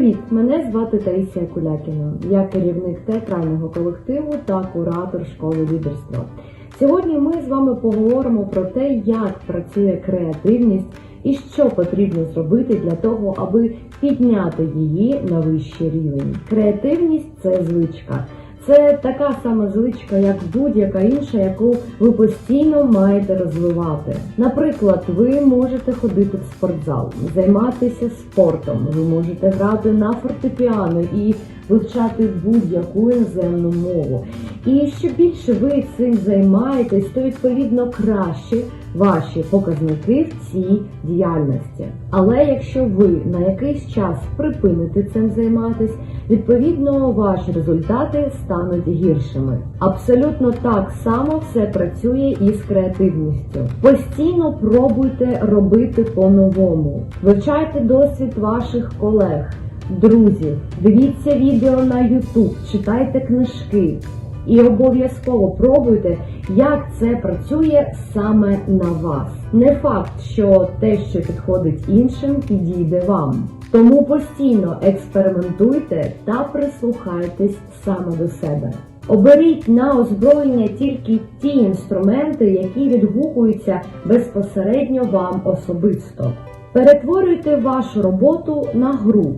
Привіт! Мене звати Таїсія Кулякіна. Я керівник театрального колективу та куратор школи лідерства. Сьогодні ми з вами поговоримо про те, як працює креативність і що потрібно зробити для того, аби підняти її на вищий рівень. Креативність це звичка. Це така сама звичка, як будь-яка інша, яку ви постійно маєте розвивати. Наприклад, ви можете ходити в спортзал, займатися спортом, ви можете грати на фортепіано і вивчати будь-яку іноземну мову. І що більше ви цим займаєтесь, то відповідно краще ваші показники в цій діяльності. Але якщо ви на якийсь час припините цим займатись, відповідно ваші результати стануть гіршими. Абсолютно так само все працює і з креативністю. Постійно пробуйте робити по-новому. Вивчайте досвід ваших колег, друзів, дивіться відео на YouTube, читайте книжки. І обов'язково пробуйте, як це працює саме на вас. Не факт, що те, що підходить іншим, підійде вам. Тому постійно експериментуйте та прислухайтесь саме до себе. Оберіть на озброєння тільки ті інструменти, які відгукуються безпосередньо вам особисто. Перетворюйте вашу роботу на гру.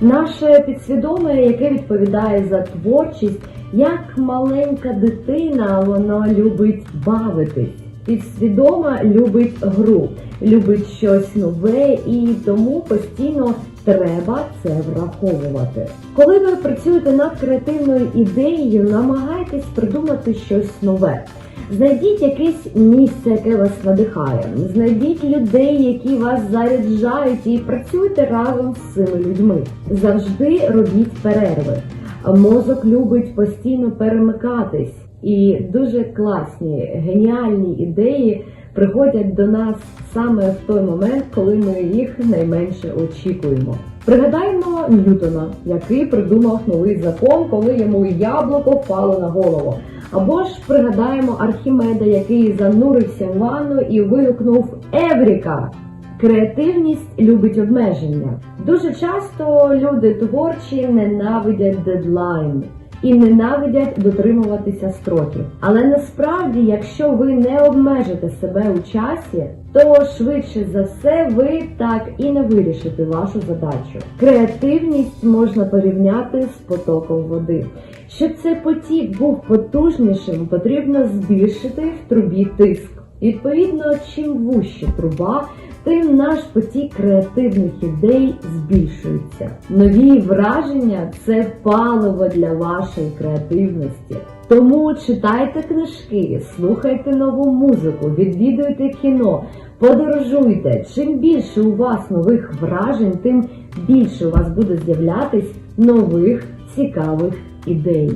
Наше підсвідоме, яке відповідає за творчість, як маленька дитина, воно любить бавитись. Підсвідома любить гру, любить щось нове і тому постійно треба це враховувати. Коли ви працюєте над креативною ідеєю, намагайтесь придумати щось нове. Знайдіть якесь місце, яке вас надихає. Знайдіть людей, які вас заряджають, і працюйте разом з цими людьми. Завжди робіть перерви. Мозок любить постійно перемикатись, і дуже класні, геніальні ідеї приходять до нас саме в той момент, коли ми їх найменше очікуємо. Пригадаємо Ньютона, який придумав новий закон, коли йому яблуко впало на голову. Або ж пригадаємо Архімеда, який занурився в ванну і вигукнув Евріка! Креативність любить обмеження. Дуже часто люди творчі ненавидять дедлайн і ненавидять дотримуватися строків. Але насправді, якщо ви не обмежите себе у часі, то швидше за все ви так і не вирішите вашу задачу. Креативність можна порівняти з потоком води. Щоб цей потік був потужнішим, потрібно збільшити в трубі тиск. Відповідно, чим вужче труба, тим наш потік креативних ідей збільшується. Нові враження це паливо для вашої креативності. Тому читайте книжки, слухайте нову музику, відвідуйте кіно, подорожуйте. Чим більше у вас нових вражень, тим більше у вас буде з'являтись нових цікавих ідей.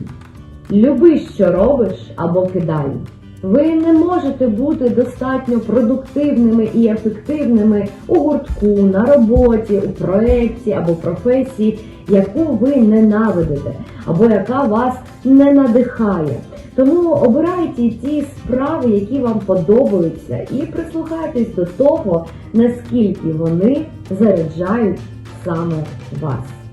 Люби, що робиш або кидай. Ви не можете бути достатньо продуктивними і ефективними у гуртку, на роботі, у проєкті або професії, яку ви ненавидите, або яка вас не надихає. Тому обирайте ті справи, які вам подобаються, і прислухайтесь до того, наскільки вони заряджають саме вас.